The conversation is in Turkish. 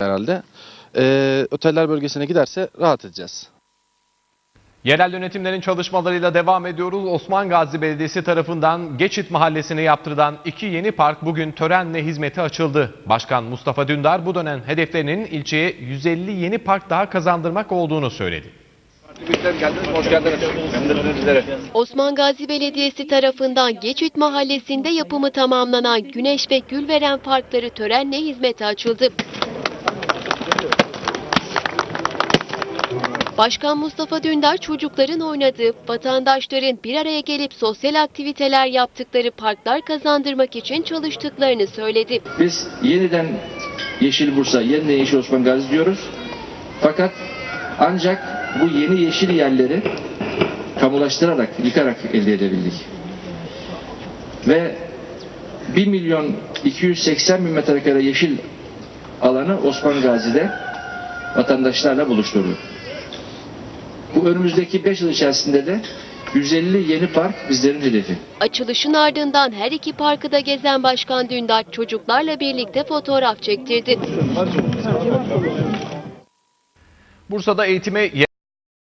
herhalde. Ee, oteller bölgesine giderse rahat edeceğiz. Yerel yönetimlerin çalışmalarıyla devam ediyoruz. Osman Gazi Belediyesi tarafından Geçit Mahallesi'ne yaptırılan iki yeni park bugün törenle hizmete açıldı. Başkan Mustafa Dündar bu dönem hedeflerinin ilçeye 150 yeni park daha kazandırmak olduğunu söyledi. Hoş geldiniz. Sizlere. Osman Gazi Belediyesi tarafından Geçit Mahallesi'nde yapımı tamamlanan Güneş ve Gülveren parkları törenle hizmete açıldı. Başkan Mustafa Dündar çocukların oynadığı, vatandaşların bir araya gelip sosyal aktiviteler yaptıkları parklar kazandırmak için çalıştıklarını söyledi. Biz yeniden Yeşil Bursa, yeniden Yeşil Osman Gazi diyoruz. Fakat ancak bu yeni yeşil yerleri kamulaştırarak, yıkarak elde edebildik. Ve 1 milyon 280 bin metrekare yeşil alanı Osman Gazi'de vatandaşlarla buluşturduk. Bu önümüzdeki 5 yıl içerisinde de 150 yeni park bizlerin hedefi. Açılışın ardından her iki parkı da gezen Başkan Dündar çocuklarla birlikte fotoğraf çektirdi. Bursa'da eğitime